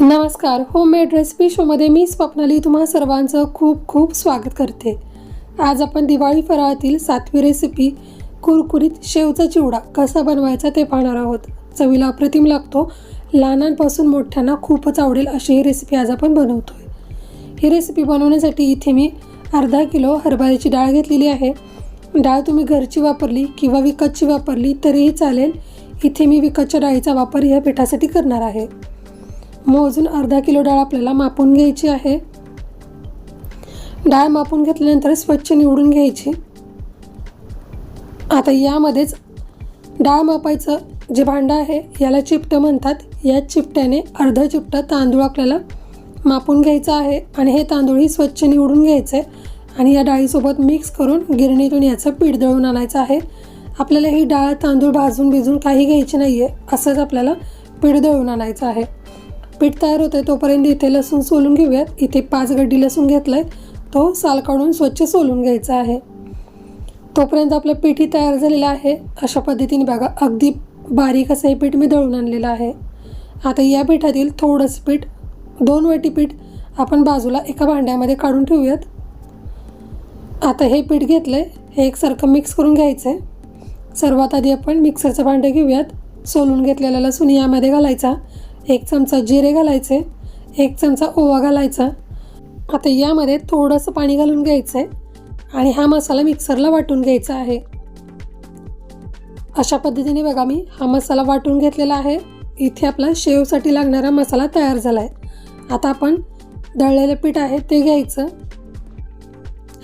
नमस्कार homemade recipe शोमध्ये मी स्वप्नाली तुम्हा सर्वांचं खूप खूप स्वागत करते. आज आपण दिवाळी फराळातील सातवी रेसिपी कुरकुरीत शेवचा चिवडा कसा बनवायचा ते पाहणार आहोत. चवीला अप्रतिम लागतो. लहानांपासून मोठ्यांना खूपच आवडेल अशी ही रेसिपी आज आपण बनवतोय. ही रेसिपी बनवण्यासाठी इथे मी अर्धा किलो हरभऱ्याची डाळ घेतलेली आहे. डाळ तुम्ही घरची वापरली किंवा विकतची वापरली तरीही चालेल. इथे मी विकतच्या डाळीचा वापर या पिठासाठी करणार आहे. मोजून अर्धा किलो डाळ आपल्याला मापून घ्यायची आहे. डाळ मापून घेतल्यानंतर स्वच्छ निवडून घ्यायची. आता यामध्येच डाळ मापायचं जे भांडं आहे याला चिपटं म्हणतात. या चिपट्याने अर्धं चिपटं तांदूळ आपल्याला मापून घ्यायचं आहे आणि हे तांदूळही स्वच्छ निवडून घ्यायचे आणि या डाळीसोबत मिक्स करून गिरणीतून याचं पीठ दळून आणायचं आहे. आपल्याला ही डाळ तांदूळ भाजून भिजून काही घ्यायची नाही आहे असंच आपल्याला पीठ दळून आणायचं आहे. पीठ तयार होतं तोपर्यंत इथे लसूण सोलून घेऊयात. इथे पाच गड्डी लसूण घेतलं आहे तो साल काढून स्वच्छ सोलून घ्यायचा आहे. तोपर्यंत आपलं पीठही तयार झालेलं आहे. अशा पद्धतीने बघा अगदी बारीक असं हे पीठ मी दळून आणलेलं आहे. आता या पिठातील थोडंसं पीठ दोन वाटी पीठ आपण बाजूला एका भांड्यामध्ये काढून ठेवूयात. आता हे पीठ घेतलं आहे हे एकसारखं मिक्स करून घ्यायचं आहे सर्वात आधी आपण मिक्सरचं भांडं घेऊयात. सोलून घेतलेला लसूण यामध्ये घालायचा. एक चमचा जिरे घालायचे एक चमचा ओवा घालायचा. आता यामध्ये थोडंसं पाणी घालून घ्यायचं आहे आणि हा मसाला मिक्सरला वाटून घ्यायचा आहे. अशा पद्धतीने बघा मी हा मसाला वाटून घेतलेला आहे. इथे आपला शेवसाठी लागणारा मसाला तयार झाला आहे आता आपण दळलेलं पीठ आहे ते घ्यायचं.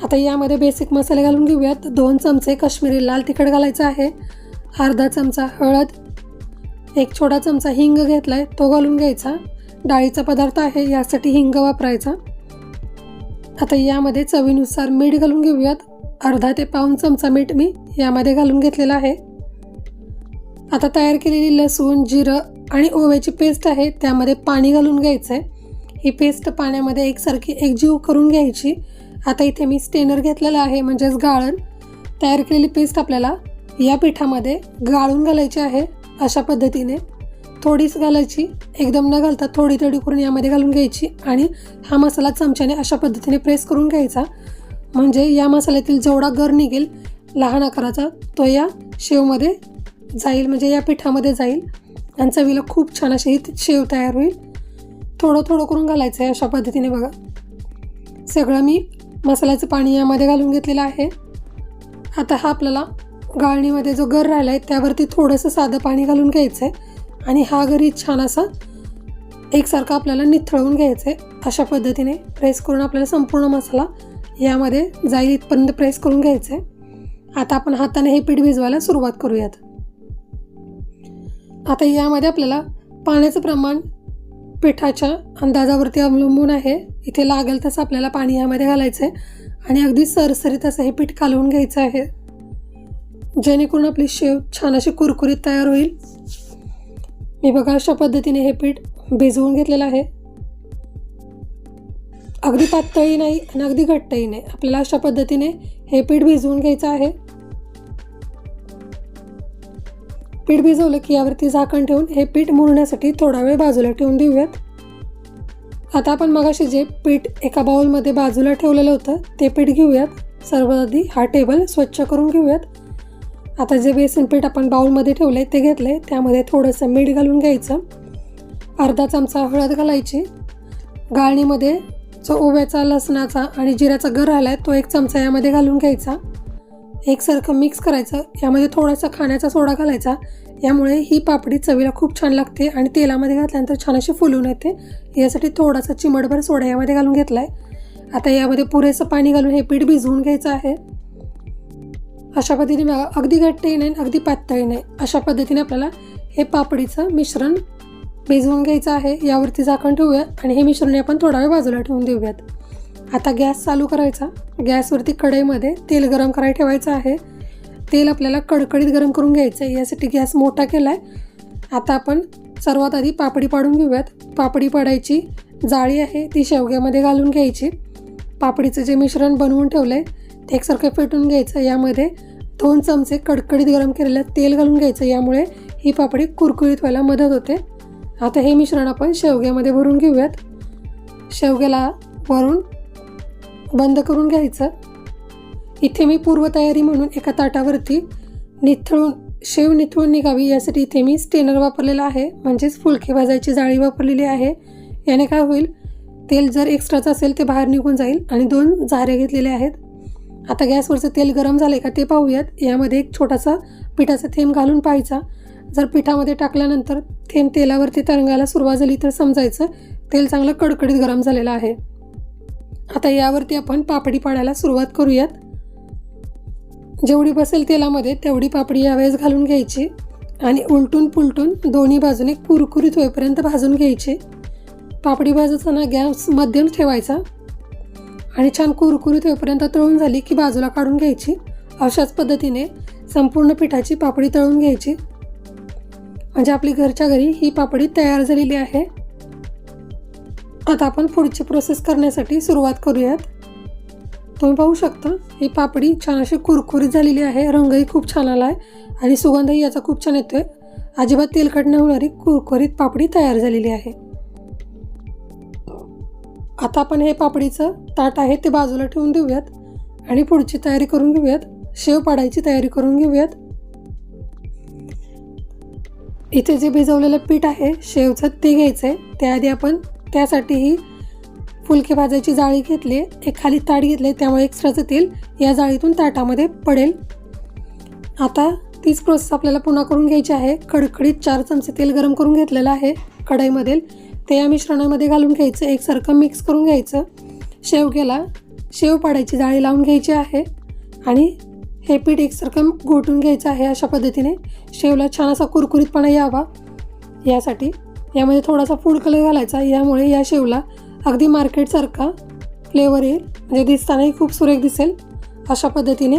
आता यामध्ये बेसिक मसाले घालून घेऊयात. दोन चमचे काश्मीरी लाल तिखट घालायचं आहे. अर्धा चमचा हळद एक छोटा चमचा हिंग घेतला आहे तो घालून घ्यायचा. डाळीचा पदार्थ आहे यासाठी हिंग वापरायचा. आता यामध्ये चवीनुसार मीठ घालून घेऊयात. अर्धा ते पाऊन चमचा मीठ मी यामध्ये घालून घेतलेला आहे. आता तयार केलेली लसूण जिरं आणि ओव्याची पेस्ट आहे त्यामध्ये पाणी घालून घ्यायचं आहे ही पेस्ट पाण्यामध्ये एकसारखी एकजीव करून घ्यायची. आता इथे मी स्टेनर घेतलेला आहे म्हणजेच गाळण. तयार केलेली पेस्ट आपल्याला या पिठामध्ये गाळून घालायची आहे. अशा पद्धतीने थोडीच घालायची एकदम न घालता थोडी थोडी करून यामध्ये घालून घ्यायची आणि हा मसाला चमच्याने अशा पद्धतीने प्रेस करून घ्यायचा. म्हणजे या मसाल्यातील जेवढा गर निघेल लहान आकाराचा तो या शेवमध्ये जाईल म्हणजे या पिठामध्ये जाईल आणि चवीला खूप छान अशी ही शेव तयार होईल. थोडं थोडं करून घालायचं आहे अशा पद्धतीने बघा. सगळं मी मसाल्याचं पाणी यामध्ये घालून घेतलेलं आहे. आता हा आपल्याला गाळणीमध्ये जो गर राहिला आहे त्यावरती थोडंसं साधं पाणी घालून घ्यायचं आहे आणि हा गरी छान असा एकसारखा आपल्याला निथळवून घ्यायचं आहे अशा पद्धतीने प्रेस करून आपल्याला संपूर्ण मसाला यामध्ये जाईल इथपर्यंत प्रेस करून घ्यायचं आहे आता आपण हाताने हे पीठ भिजवायला सुरुवात करूयात. आता यामध्ये आपल्याला पाण्याचं प्रमाण पिठाच्या अंदाजावरती अवलंबून आहे. इथे लागेल तसं आपल्याला पाणी यामध्ये घालायचं आहे आणि अगदी सरसरीत असं हे पीठ कालवून घ्यायचं आहे. जेणेकरून आपली शेव छान अशी कुरकुरीत तयार होईल. मी बघा अशा पद्धतीने हे पीठ भिजवून घेतलेलं आहे. अगदी पातळी नाही आणि अगदी घट्टही नाही. आपल्याला अशा पद्धतीने हे पीठ भिजवून घ्यायचं आहे. पीठ भिजवलं की यावरती झाकण ठेवून हे पीठ मुरण्यासाठी थोडा वेळ बाजूला ठेवून देऊयात. आता आपण मगाशी जे पीठ एका बाउलमध्ये बाजूला ठेवलेलं होतं ते पीठ घेऊयात. सर्वात आधी हा टेबल स्वच्छ करून घेऊयात. आता जे बेसन पीठ आपण बाउलमध्ये ठेवलं आहे ते घेतलं आहे त्यामध्ये थोडंसं मीठ घालून घ्यायचं. अर्धा चमचा हळद घालायची. गाळणीमध्ये जो ओव्याचा लसणाचा आणि जिऱ्याचा गर आला आहे तो एक चमचा यामध्ये घालून घ्यायचा. एकसारखं मिक्स करायचं. यामध्ये थोडासा खाण्याचा सोडा घालायचा. यामुळे ही पापडी चवीला खूप छान लागते आणि तेलामध्ये घातल्यानंतर छान अशी फुलून येते. यासाठी थोडासा चिमटभर सोडा यामध्ये घालून घेतला आहे आता यामध्ये पुरेसं पाणी घालून हे पीठ भिजवून घ्यायचं आहे. अशा पद्धतीने अगदी घट्टही नाही अगदी पातळी नाही अशा पद्धतीने आपल्याला हे पापडीचं मिश्रण भिजवून घ्यायचं आहे. यावरती झाकण ठेवूया आणि हे मिश्रण आपण थोडा वेळ बाजूला ठेवून देऊयात. आता गॅस चालू करायचा. गॅसवरती कढईमध्ये तेल गरम करायला ठेवायचं आहे. तेल आपल्याला कडकडीत गरम करून घ्यायचं आहे. यासाठी गॅस मोठा केला आहे आता आपण सर्वात आधी पापडी पाडून घेऊयात. पापडी पाडायची जाळी आहे. ती शेवग्यामध्ये घालून घ्यायची. पापडीचं जे मिश्रण बनवून ठेवलं आहे ते एकसारखं फेटून घ्यायचं. यामध्ये दोन चमचे कडकडीत गरम केलेलं तेल घालून घ्यायचं. यामुळे ही पापडी कुरकुरीत व्हायला मदत होते. आता हे मिश्रण आपण शेवग्यामध्ये भरून घेऊयात. शेवग्याला वरून बंद करून घ्यायचं. इथे मी पूर्वतयारी म्हणून एका ताटावरती निथळून शेव निथळून निघावी यासाठी इथे मी स्टेनर वापरलेला आहे. म्हणजेच फुलके भाजायची जाळी वापरलेली आहे. याने काय होईल तेल जर एक्स्ट्राचं असेल ते बाहेर निघून जाईल आणि दोन झारे घेतलेले आहेत. आता गॅसवरचं तेल गरम झालं आहे का ते पाहूयात. यामध्ये एक छोटासा पिठाचा थेंब घालून पाहायचा. जर पिठामध्ये टाकल्यानंतर थेंब तेलावरती तरंगायला सुरुवात झाली तर समजायचं तेल चांगलं कडकडीत गरम झालेलं आहे. आता यावरती आपण पापडी पाडायला सुरुवात करूयात. जेवढी बसेल तेलामध्ये तेवढी पापडी यावेळेस घालून घ्यायची आणि उलटून पुलटून दोन्ही बाजूने कुरकुरीत होईपर्यंत भाजून घ्यायची. पापडी भाजताना गॅस मध्यम ठेवायचा. आणि छान कुरकुरीत होईपर्यंत तळून झाली की बाजूला काढून घ्यायची. अशाच पद्धतीने संपूर्ण पिठाची पापडी तळून घ्यायची. म्हणजे आपली घरच्या घरी ही पापडी तयार झालेली आहे. आता आपण पुढची प्रोसेस करण्यासाठी सुरुवात करूयात. तुम्ही पाहू शकता ही पापडी छान अशी कुरकुरीत झालेली आहे. रंगही खूप छान आला आहे आणि सुगंधही याचा खूप छान येतोय. अजिबात तेलकट न होणारी कुरकुरीत पापडी तयार झालेली आहे. आता आपण हे पापडीचं ताट आहे ते बाजूला ठेवून देऊयात आणि पुढची तयारी करून घेऊयात. शेव पाडायची तयारी करून घेऊयात. इथे जे भिजवलेलं पीठ आहे शेवचं ते घ्यायचं आहे त्याआधी आपण त्यासाठीही फुलके भाजायची जाळी घेतली एक खाली ताट घेतले त्यामुळे एक्स्ट्राचं तेल या जाळीतून ताटामध्ये पडेल. आता तीच प्रोसेस आपल्याला पुन्हा करून घ्यायची आहे. कडकडीत चार चमचे तेल गरम करून घेतलेलं आहे कढईमध्ये. ते या मिश्रणामध्ये घालून घ्यायचं. एकसारखं मिक्स करून घ्यायचं. शेवग्याला शेव पाडायची जाळी लावून घ्यायची आहे. आणि हे पीठ एकसारखं घोटून घ्यायचं आहे अशा पद्धतीने. शेवला छान असा कुरकुरीतपणा यावा. यासाठी यामध्ये थोडासा फूड कलर घालायचा. यामुळे या शेवला अगदी मार्केटसारखा फ्लेवर येईल. म्हणजे दिसतानाही खूप सुरेख दिसेल. अशा पद्धतीने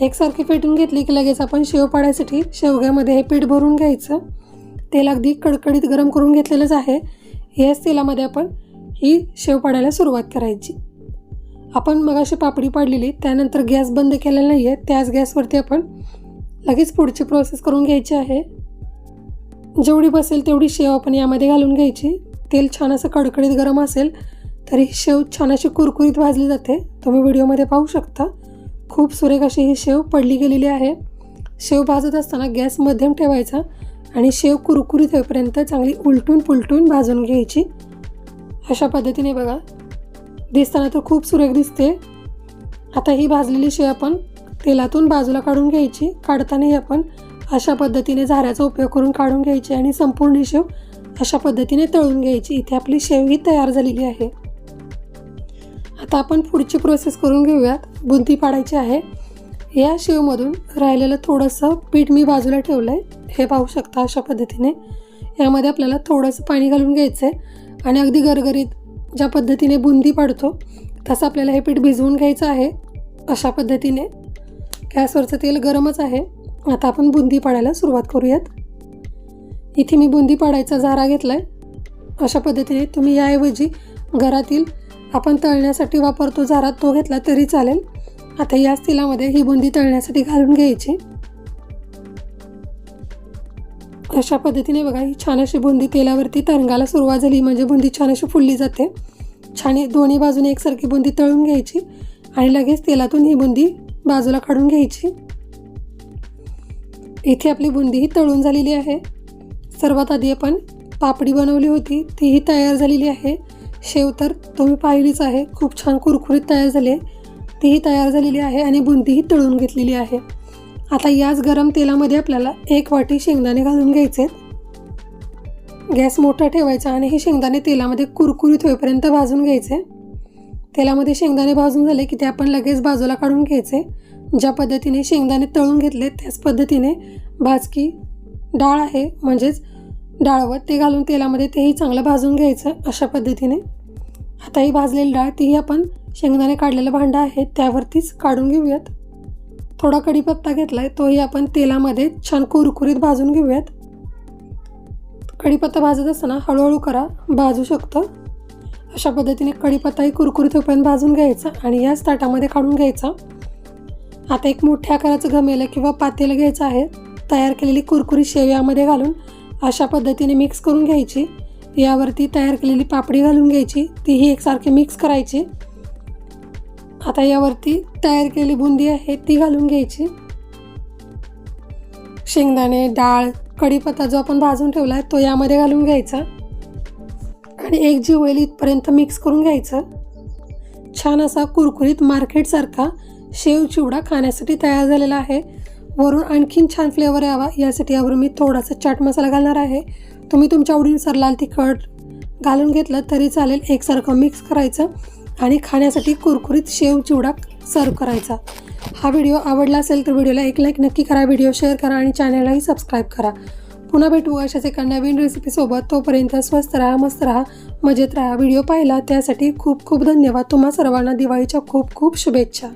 एकसारखी फेटून घेतली की लगेच आपण शेव पाडायसाठी शेवग्यामध्ये हे पीठ भरून घ्यायचं. तेल अगदी कडकडीत गरम करून घेतलेलंच आहे. याच तेलामध्ये आपण ही शेव पाडायला सुरुवात करायची. आपण मगाशी पापडी पाडलेली त्यानंतर गॅस बंद केलेला नाही आहे त्याच गॅसवरती आपण लगेच पुढची प्रोसेस करून घ्यायची आहे. जेवढी बसेल तेवढी शेव आपण यामध्ये घालून घ्यायची. तेल छान असं कडकडीत गरम असेल तरी शेव छान अशी कुरकुरीत भाजली जाते. तुम्ही व्हिडिओमध्ये पाहू शकता. खूप सुरेख अशी ही शेव पडली गेलेली आहे. शेव भाजत असताना गॅस मध्यम ठेवायचा. आणि शेव कुरकुरीत होईपर्यंत चांगली उलटून पुलटून भाजून घ्यायची. अशा पद्धतीने बघा. दिसताना तर खूप सुरेख दिसते. आता ही भाजलेली शेव आपण तेलातून बाजूला काढून घ्यायची. काढतानाही आपण अशा पद्धतीने झाऱ्याचा उपयोग करून काढून घ्यायची आणि संपूर्ण शेव अशा पद्धतीने तळून घ्यायची. इथे आपली शेव ही तयार झालेली आहे. आता आपण पुढची प्रोसेस करून घेऊयात. बुंदी पाडायची आहे. या शेवमधून राहिलेलं थोडंसं पीठ मी बाजूला ठेवलं आहे हे पाहू शकता अशा पद्धतीने. यामध्ये आपल्याला थोडंसं पाणी घालून घ्यायचं आहे आणि अगदी गरगरीत ज्या पद्धतीने बुंदी पाडतो तसं आपल्याला हे पीठ भिजवून घ्यायचं आहे अशा पद्धतीने. गॅसवरचं तेल गरमच आहे. आता आपण बुंदी पाडायला सुरुवात करूयात. इथे मी बुंदी पाडायचा झारा घेतला आहे अशा पद्धतीने तुम्ही याऐवजी घरातील आपण तळण्यासाठी वापरतो झारा तो घेतला तरी चालेल. आता याच तेलामध्ये ही बुंदी तळण्यासाठी घालून घ्यायची. अशा पद्धतीने बघा ही छान अशी बुंदी तेलावरती तरंगाला सुरुवात झाली. म्हणजे बुंदी छान अशी फुलली जाते. छान दोन्ही बाजूने एकसारखी बुंदी तळून घ्यायची आणि लगेच तेलातून ही बुंदी बाजूला काढून घ्यायची. इथे आपली बुंदी ही तळून झालेली आहे. सर्वात आधी आपण पापडी बनवली होती तीही तयार झालेली आहे. शेव तर तुम्ही पाहिलीच आहे खूप छान कुरकुरीत तयार झाली आहे. तीही तयार झालेली आहे आणि बुंदीही तळून घेतलेली आहे. आता याच गरम तेलामध्ये आपल्याला एक वाटी शेंगदाणे घालून घ्यायचे. गॅस मोठा ठेवायचा आणि हे शेंगदाणे तेलामध्ये कुरकुरीत होईपर्यंत भाजून घ्यायचे. तेलामध्ये शेंगदाणे भाजून झाले की ते आपण लगेच बाजूला काढून घ्यायचे. ज्या पद्धतीने शेंगदाणे तळून घेतले त्याच पद्धतीने भाजकी डाळ आहे म्हणजेच डाळवत ते घालून तेलामध्ये तेही चांगलं भाजून घ्यायचं अशा पद्धतीने. आता ही भाजलेली डाळ तीही आपण शेंगदाणे काढलेलं भांडं आहे त्यावरतीच काढून घेऊयात. थोडा कढीपत्ता घेतला आहे तोही आपण तेलामध्ये छान कुरकुरीत भाजून घेऊयात. कढीपत्ता भाजत असताना हळूहळू करा भाजू शकतं. अशा पद्धतीने कढीपत्ताही कुरकुरीत होईपर्यंत भाजून घ्यायचा आणि याच ताटामध्ये काढून घ्यायचा. आता एक मोठ्या आकाराचं घमेलं किंवा पातेलं घ्यायचं आहे. तयार केलेली कुरकुरीत शेव यामध्ये घालून अशा पद्धतीने मिक्स करून घ्यायची. यावरती तयार केलेली पापडी घालून घ्यायची. तीही एकसारखी मिक्स करायची. आता यावरती तयार केलेली बुंदी आहे ती घालून घ्यायची. शेंगदाणे डाळ कढीपत्ता जो आपण भाजून ठेवला आहे तो यामध्ये घालून घ्यायचा. आणि एक जी होईल इथपर्यंत मिक्स करून घ्यायचं. छान असा कुरकुरीत मार्केटसारखा शेव चिवडा खाण्यासाठी तयार झालेला आहे. वरून आणखीन छान फ्लेवर यावा यासाठी यावर मी थोडासा चाट मसाला घालणार आहे. तुम्ही तुमच्या आवडीनुसार लाल तिखट घालून घेतलं तरी चालेल एकसारखं मिक्स करायचं. आणि खाण्यासाठी कुरकुरीत शेव चिवडा सर्व करायचा. हा व्हिडिओ आवडला असेल तर व्हिडिओला एक लाईक नक्की करा व्हिडिओ शेअर करा आणि चॅनललाही सबस्क्राईब करा. पुन्हा भेटू अशाच एका नवीन रेसिपीसोबत तोपर्यंत स्वस्त राहा मस्त राहा मजेत राहा. व्हिडिओ पाहिला त्यासाठी खूप खूप धन्यवाद. तुम्हा सर्वांना दिवाळीच्या खूप खूप शुभेच्छा.